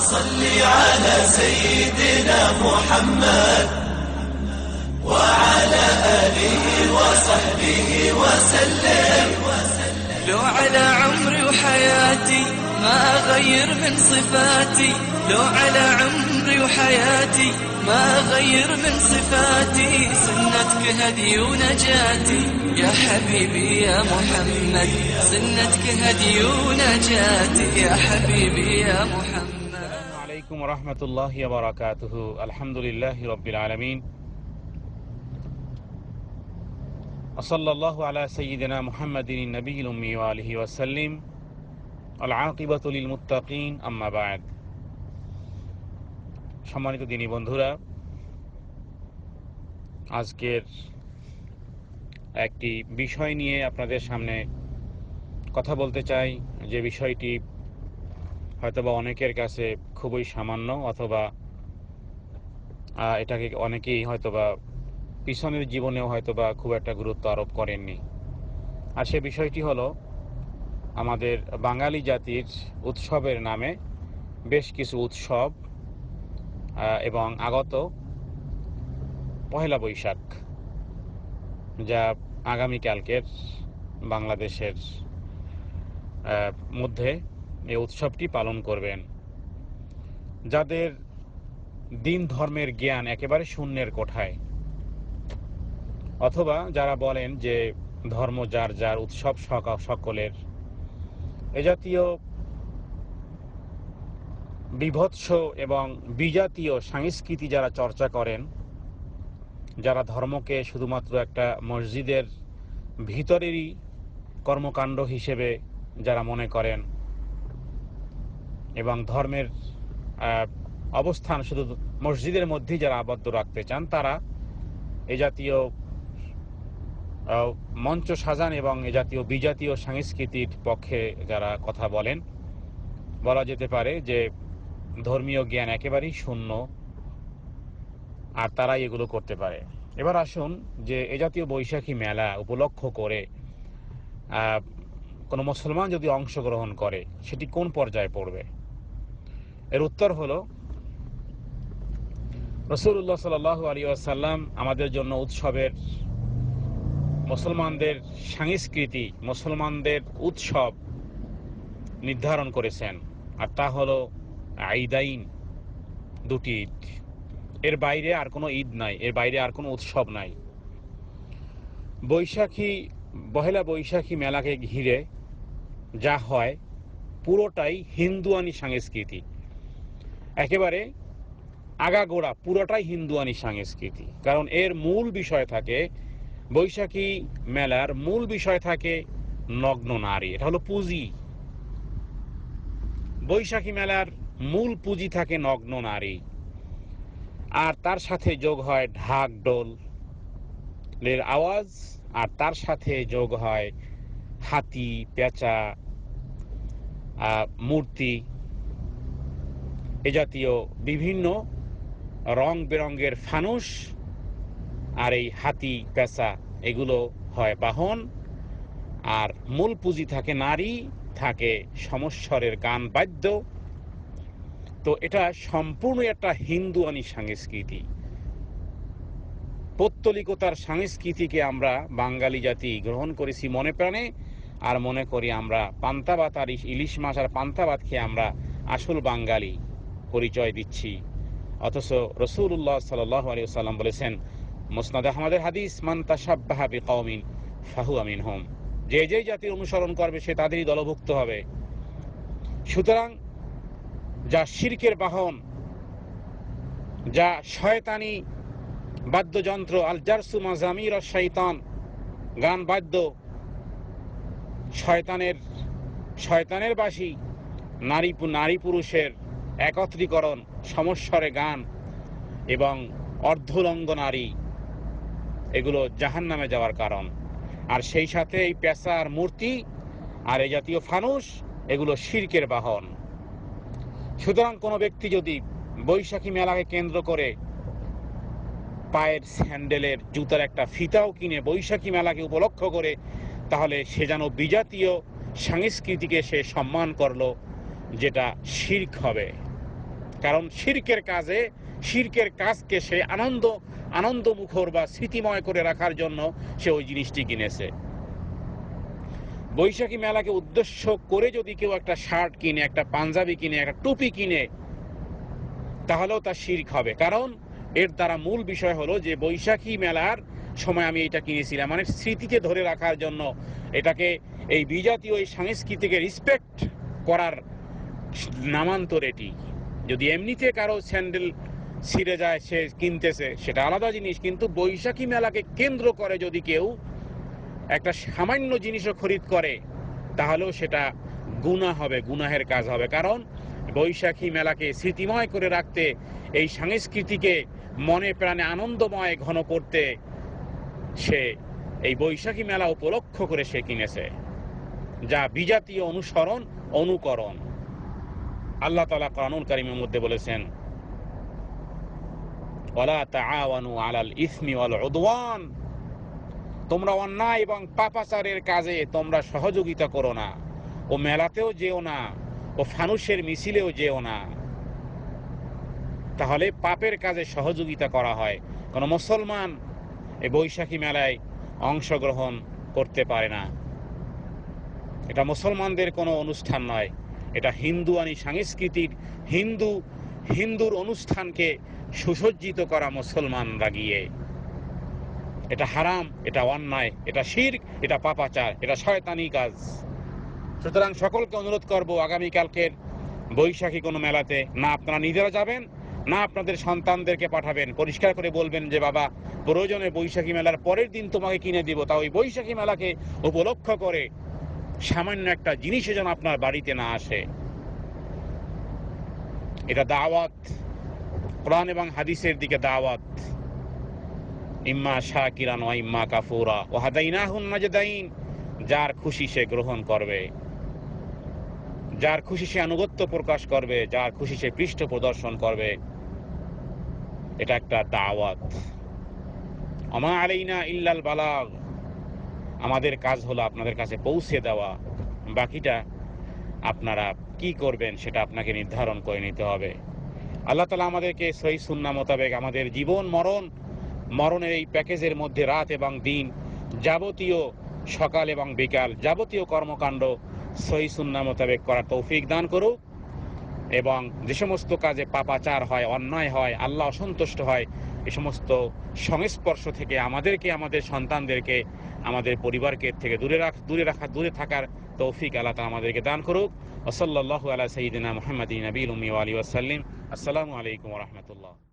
صل على سيدنا محمد وعلى آله وصحبه وسلم. لو على عمري وحياتي ما أغير من صفاتي. لو على عمري وحياتي ما أغير من صفاتي. سنتك هدي ونجاتي يا حبيبي يا محمد. سنتك هدي ونجاتي يا حبيبي يا محمد. السلام عليكم ورحمة الله وبركاته الحمد لله رب العالمين وصلى الله على سيدنا محمد النبي الأمي وآله وسلم العاقبة للمتقين أما بعد সম্মানিত দিনী বন্ধুরা আজকের একটি বিষয় নিয়ে আপনাদের সামনে কথা বলতে চাই যে বিষয়টি হয়তোবা অনেকের কাছে খুবই সামান্য অথবা এটাকে অনেকেই হয়তোবা পিছনের জীবনেও হয়তোবা খুব একটা গুরুত্ব আরোপ করেননি। আর সে বিষয়টি হলো, আমাদের বাঙালি জাতির উৎসবের নামে বেশ কিছু উৎসব এবং আগত পহেলা বৈশাখ, যা আগামীকালকের বাংলাদেশের মধ্যে এই উৎসবটি পালন করবেন। যাদের দিন ধর্মের জ্ঞান একেবারে শূন্যের কোঠায়, অথবা যারা বলেন যে ধর্ম যার যার উৎসব সকা- সকলের, এ জাতীয় বিভৎস এবং বিজাতীয় সংস্কৃতি যারা চর্চা করেন, যারা ধর্মকে শুধুমাত্র একটা মসজিদের ভিতরেরই কর্মকাণ্ড হিসেবে যারা মনে করেন এবং ধর্মের অবস্থান শুধু মসজিদের মধ্যেই যারা আবদ্ধ রাখতে চান, তারা এ জাতীয় মঞ্চ সাজান এবং এ জাতীয় বিজাতীয় সংস্কৃতির পক্ষে যারা কথা বলেন, বলা যেতে পারে যে ধর্মীয় জ্ঞান একেবারেই শূন্য, আর তারাই এগুলো করতে পারে। এবার আসুন যে এ জাতীয় বৈশাখী মেলা উপলক্ষ করে কোনো মুসলমান যদি অংশগ্রহণ করে, সেটি কোন পর্যায়ে পড়বে? এর উত্তর হলো রসুল্লাহ সাল আলী আসাল্লাম আমাদের জন্য উৎসবের মুসলমানদের সংস্কৃতি, মুসলমানদের উৎসব নির্ধারণ করেছেন। আর তা হলো আইদাইন দুটি ঈদ। এর বাইরে আর কোনো ঈদ নাই, এর বাইরে আর কোনো উৎসব নাই। বৈশাখী, পহেলা বৈশাখী মেলাকে ঘিরে যা হয় পুরোটাই হিন্দুয়ানি সংস্কৃতি। একেবারে আগাগোড়া, পুরোটাই হিন্দুয়ানি সংস্কৃতি। কারণ এর মূল বিষয় থাকে বৈশাখী মেলার মূল বিষয় থাকে নগ্ন নারী। এটা হলো পুঁজি। বৈশাখী মেলার মূল পুঁজি থাকে নগ্ন নারী। আর তার সাথে যোগ হয় ঢাক ডোল এর আওয়াজ, আর তার সাথে যোগ হয় হাতি, পেঁচা মূর্তি। এ জাতীয় বিভিন্ন রং বেরঙ্গের ফানুস আর এই হাতি, পেঁচা, এগুলো হয় বাহন। আর মূল পুঁজি থাকে নারী, থাকে সমস্বরের গান বাদ্য। তো এটা সম্পূর্ণ একটা হিন্দুয়ানি সংস্কৃতি। পৌত্তলিকতার সংস্কৃতিকে আমরা বাঙালি জাতি গ্রহণ করেছি মনে প্রাণে, আর মনে করি আমরা পান্তা ভাত আর ইলিশ মাছ আর পান্তা ভাত খেয়ে আমরা আসল বাঙালি। পরিচয় দিচ্ছি। অথচ রসুল্লাহ সাল্লাম বলেছেন, মোসনাদ আহমদের হাদিস, মান তাসাব্বাহা বিকওমিন ফাহু আমিন হোম যে যেই জাতির অনুসরণ করবে, সে তাদেরই দলভুক্ত হবে। সুতরাং যা শিরকের বাহন, যা শয়তানি বাদ্যযন্ত্র আল জারসু মাজামির শৈতান গান বাদ্য, শয়তানের শয়তানের বাসী, নারী নারী পুরুষের একত্রীকরণ, সমস্বরে গান এবং অর্ধলঙ্গ নারী, এগুলো জাহান নামে যাওয়ার কারণ। আর সেই সাথে এই পেশা আর মূর্তি আর এই জাতীয় ফানুস, এগুলো শির্কের বাহন। সুতরাং কোনো ব্যক্তি যদি বৈশাখী মেলাকে কেন্দ্র করে পায়ের স্যান্ডেলের জুতার একটা ফিতাও কিনে বৈশাখী মেলাকে উপলক্ষ করে, তাহলে সে যেন বিজাতীয় সংস্কৃতিকে সে সম্মান করল, যেটা শির্ক হবে। কারণ শিরকের কাজে, শিরকের কাজকে সে আনন্দ আনন্দ মুখর বা স্মৃতিময় করে রাখার জন্য সে ওই জিনিসটি কিনেছে। বৈশাখী মেলাকে উদ্দেশ্য করে যদি কেউ একটা শার্ট কিনে, একটা পাঞ্জাবি কিনে, একটা টুপি কিনে, তাহলেও তার শির্ক হবে। কারণ এর দ্বারা মূল বিষয় হলো যে বৈশাখী মেলার সময় আমি এটা কিনেছিলাম। মানে স্মৃতিকে ধরে রাখার জন্য এটাকে এই বিজাতীয় এই সংস্কৃতিকে রিসপেক্ট করার নামান্তর এটি। যদি এমনিতে কারও স্যান্ডেল ছিঁড়ে যায়, সে কিনতেছে, সেটা আলাদা জিনিস, কিন্তু বৈশাখী মেলাকে কেন্দ্র করে যদি কেউ একটা সামান্য জিনিসও খরিদ করে, তাহলেও সেটা গুনাহ হবে, গুনাহের কাজ হবে। কারণ বৈশাখী মেলাকে স্মৃতিময় করে রাখতে, এই সংস্কৃতিকে মনে প্রাণে আনন্দময় ঘন করতে, সে এই বৈশাখী মেলা উপলক্ষ করে সে কিনেছে। যা বিজাতীয় অনুসরণ, অনুকরণ। আল্লাহ তালা কানুন কারিমের মধ্যে বলেছেন আলাল তোমরা অন্যায় এবং পাপাচারের কাজে তোমরা সহযোগিতা করো না, ও মেলাতেও যেও না, ও ফানুষের মিছিলেও যেও না। তাহলে পাপের কাজে সহযোগিতা করা হয়। কোন মুসলমান এই বৈশাখী মেলায় অংশগ্রহণ করতে পারে না। এটা মুসলমানদের কোনো অনুষ্ঠান নয়। এটা হিন্দুয়ানি সাংস্কৃতিক, হিন্দু, হিন্দুর অনুষ্ঠানকে সুসজ্জিত করা মুসলমানরা গিয়ে। এটা হারাম, এটা অন্যায়, এটা শির এটা পাপাচার, এটা শয়তানি কাজ। সুতরাং সকলকে অনুরোধ করব আগামীকালকের বৈশাখী কোনো মেলাতে না আপনারা নিজেরা যাবেন, না আপনাদের সন্তানদেরকে পাঠাবেন। পরিষ্কার করে বলবেন যে, বাবা, প্রয়োজনে বৈশাখী মেলার পরের দিন তোমাকে কিনে দিব। তা ওই বৈশাখী মেলাকে উপলক্ষ করে সামান্য একটা জিনিসে যেন আপনার বাড়িতে না আসে। এটা দাওয়াত, কোরআন এবং হাদিসের দিকে দাওয়াত। ইম্মা শাহ কিরান ও ইম্মা কাফুরা। ও হাদাইনাহুন যার খুশি সে গ্রহণ করবে। যার খুশি সে আনুগত্য প্রকাশ করবে। যার খুশি সে পৃষ্ঠ প্রদর্শন করবে। এটা একটা দাওয়াত। আমা আলাইনা ইল্লাল বালাগ। আমাদের কাজ হলো আপনাদের কাছে পৌঁছে দেওয়া। বাকিটা আপনারা কি করবেন সেটা আপনাকে নির্ধারণ করে নিতে হবে। আল্লাহ তালা আমাদেরকে সহি সুন্না মোতাবেক আমাদের জীবন, মরণ, মরণের এই প্যাকেজের মধ্যে রাত এবং দিন যাবতীয় সকাল এবং বিকাল যাবতীয় কর্মকাণ্ড সহি সুন্না মোতাবেক করার তৌফিক দান করুক এবং যে সমস্ত কাজে পাপাচার হয়, অন্যায় হয়, আল্লাহ অসন্তুষ্ট হয় এ সমস্ত সংস্পর্শ থেকে আমাদেরকে, আমাদের সন্তানদেরকে, আমাদের পরিবারকে থেকে দূরে রাখ, দূরে রাখা, দূরে থাকার তৌফিক আল্লাহ তালা আমাদেরকে দান করুক। ওসল্লাহ আলা সঈদিনা মোহাম্মদ নবীল উমি আলী ওয়াসাল্লিম। আসসালামু আলাইকুম রহমতুল্লাহ।